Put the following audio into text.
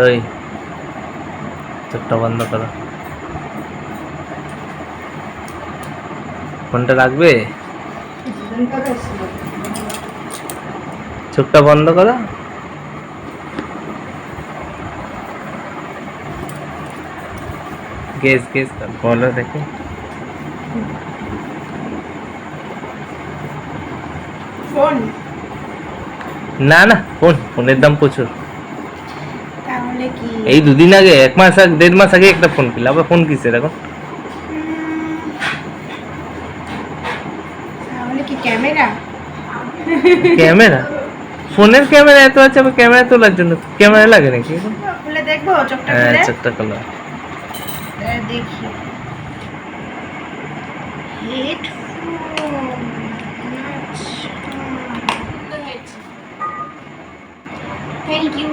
ওই চোখটা বন্ধ করো। ফোনটা রাখবে? চোখটা বন্ধ করো। গেস গেস বলো দেখি। না না ফোন ফোনের দাম প্রচুর। তাহলে কি? এই দুদিন আগে এক মাস আগে দেড় মাস আগে একটা ফোন কিনলাম। আবার ফোন কিসের এখন তাহলে কি ক্যামেরা ক্যামেরা ফোনের ক্যামেরা এত আছে আবার ক্যামেরা তোলার জন্য ক্যামেরা লাগে নাকি? খুলে দেখব চোখটা হ্যাঁ চোখটা খোলো। দেখি। Headphone thank you